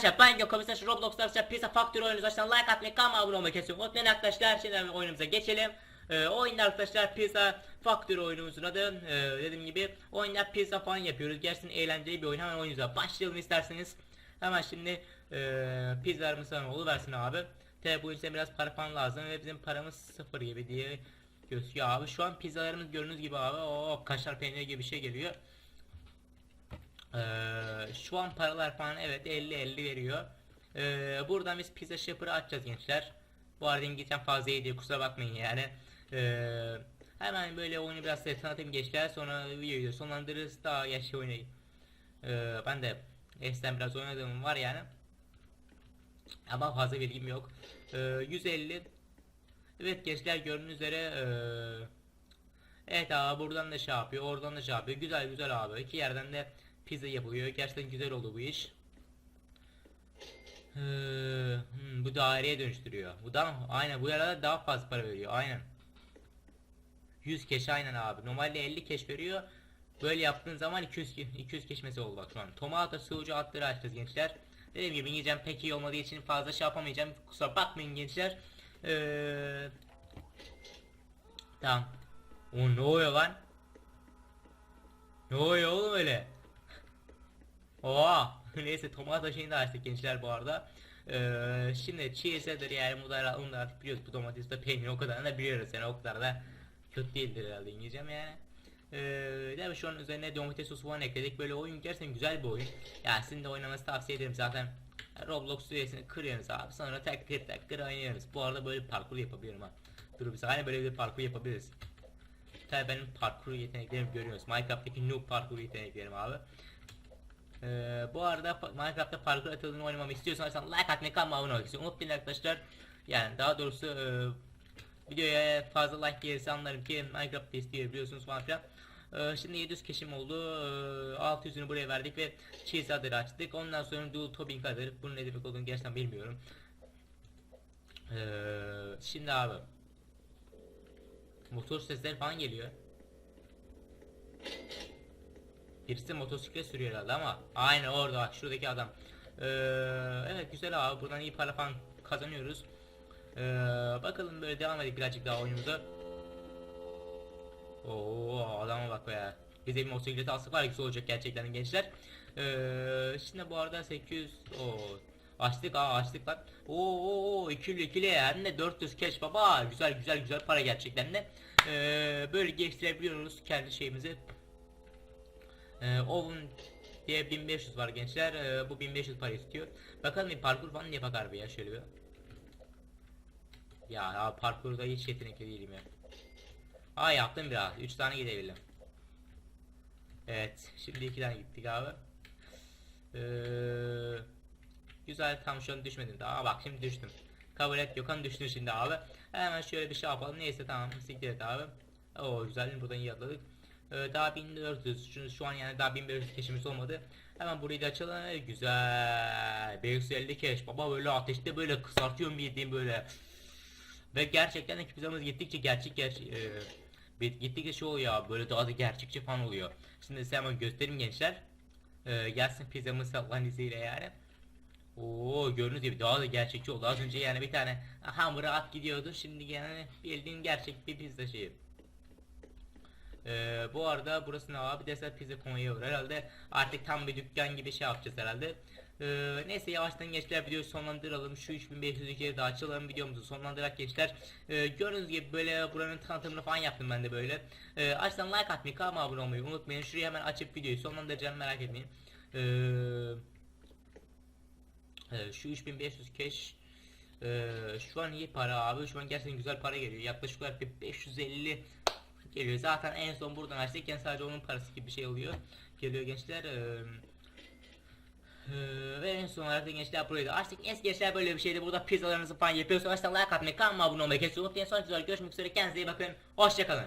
Arkadaşlar ben Gökhan Mesaj Roblox'ta arkadaşlar Pizza Factory oynuyoruz. Arkadaşlar like atmayı kanalıma abone olmayı kesiyorum. Unutmayın arkadaşlar. Şimdi oyunumuza geçelim. Ee, oyunda arkadaşlar Pizza Factory oyunumuzun adı. Ee, dediğim gibi oyunda pizza falan yapıyoruz. Gerçekten eğlenceli bir oyun. Hemen oyunumuza başlayalım isterseniz. Hemen şimdi e, pizzalarımız sana oluversin abi. Tabi bu yüzden biraz para falan lazım ve bizim paramız sıfır gibi diye gözüküyor abi. Şu an pizzalarımız gördüğünüz gibi abi. o kaşar peyniri gibi bir şey geliyor. Ee, şu an paralar falan evet 50-50 veriyor. Ee, buradan biz pizza shopper'ı açacağız gençler. Bu arada İngilizcem fazla iyi diye kusura bakmayın yani. Ee, hemen böyle oyunu biraz size tanıtayım gençler. Sonra videoyu sonlandırırız daha yaşlı oynayın. Ee, ben de eskiden biraz oynadığım var yani. Ama fazla bilgim yok. Ee, 150 Evet gençler gördüğünüz üzere ee, Evet abi buradan da şey yapıyor oradan da şey yapıyor güzel güzel abi iki yerden de pizza yapılıyor. Gerçekten güzel oldu bu iş. Ee, hmm, bu daireye dönüştürüyor. Bu da aynen bu yerlerde daha fazla para veriyor. Aynen. 100 keş aynen abi. Normalde 50 keş veriyor. Böyle yaptığın zaman 200 ke- 200 keşmesi oldu bak şu an. Tomato sucuğu atları açacağız gençler. Dediğim gibi İngilizcem pek iyi olmadığı için fazla şey yapamayacağım. Kusura bakmayın gençler. Ee, tamam. O ne oluyor lan? Ne oluyor oğlum öyle? Oha! Neyse tomato şeyini de açtık gençler bu arada. Ee, şimdi cheese'dir yani bu da onu da artık biliyoruz bu domates de peynir o kadar da biliyoruz yani o kadar da kötü değildir herhalde İngilizcem yani. Ee, tabii şu an üzerine domates sosu falan ekledik böyle oyun gerçekten güzel bir oyun. Yani sizin de oynamanızı tavsiye ederim zaten. Roblox süresini kırıyoruz abi sonra takır takır oynuyoruz. Bu arada böyle parkur yapabiliyorum ha. Dur bir saniye böyle bir parkur yapabiliriz. Tabii benim parkur yeteneklerimi görüyoruz. Minecraft'taki noob parkur yeteneklerim abi. Ee, bu arada Minecraft'ta parkur atıldığını oynamamı istiyorsanız like atmayı kanalıma abone olmayı. Unutmayın arkadaşlar. Yani daha doğrusu e, videoya fazla like gelirse anlarım ki Minecraft istiyor biliyorsunuz falan filan. Ee, şimdi 700 keşim oldu. Ee, 600'ünü buraya verdik ve cheese adları açtık. Ondan sonra dual topping adır. Bunun ne demek olduğunu gerçekten bilmiyorum. Ee, şimdi abi Motor sesleri falan geliyor. Birisi motosiklet sürüyor herhalde ama aynı orada bak şuradaki adam. Ee, evet güzel abi buradan iyi para falan kazanıyoruz. Ee, bakalım böyle devam edelim birazcık daha oyunumuza. Oo adama bak be. Bize bir motosiklet alsak var güzel olacak gerçekten gençler. Ee, şimdi bu arada 800 o açtık aa açtık lan. Oo, oo, ikili ikili hem de 400 cash baba. Güzel güzel güzel para gerçekten de. Ee, böyle geliştirebiliyoruz kendi şeyimizi. Ee, oven diye 1500 var gençler. Ee, bu 1500 para istiyor. Bakalım bir parkur falan yapak harbi ya şöyle bir. Ya, ya parkurda hiç yetenekli değilim ya. Aa yaptım biraz. 3 tane gidebildim. Evet. Şimdi 2 tane gittik abi. Ee, güzel tam şu an düşmedim daha. Bak şimdi düştüm. Kabul et Gökhan düştün şimdi abi. Hemen şöyle bir şey yapalım. Neyse tamam. Siktir et abi. Oo güzel buradan iyi atladık. Ee, daha 1400 şu, şu an yani daha 1500 keşimiz olmadı. Hemen burayı da açalım. Ee, Güzel. 550 keş. Baba böyle ateşte böyle kızartıyorum bildiğim böyle. Ve gerçekten de pizzamız gittikçe gerçek gerçek e, gittikçe şey oluyor böyle daha da gerçekçi falan oluyor. Şimdi size hemen göstereyim gençler. Ee, gelsin pizzamız Allah'ın izniyle yani. Oo gördüğünüz gibi daha da gerçekçi oldu. Az önce yani bir tane hamura at gidiyordu. Şimdi yani bildiğin gerçek bir pizza şeyi. Ee, bu arada burası ne abi? Desert Pizza Conveyor herhalde artık tam bir dükkan gibi şey yapacağız herhalde. Ee, neyse yavaştan gençler videoyu sonlandıralım. Şu 3500 kere de açalım videomuzu sonlandırarak gençler. Ee, gördüğünüz gibi böyle buranın tanıtımını falan yaptım ben de böyle. Ee, açtan like atmayı, kanalıma abone olmayı unutmayın. Şuraya hemen açıp videoyu sonlandıracağım merak etmeyin. Ee, şu 3500 cash ee, şu an iyi para abi. Şu an gerçekten güzel para geliyor. Yaklaşık olarak bir 550 geliyor. Zaten en son buradan açtıkken sadece onun parası gibi bir şey oluyor. Geliyor gençler. Ee, ve en son olarak da gençler burayı açtık. Eski gençler böyle bir şeydi. Burada pizzalarınızı falan yapıyorsanız like atmayı, kanalıma abone olmayı kesin unutmayın. Sonraki videoda görüşmek üzere. Kendinize iyi bakın. Hoşçakalın.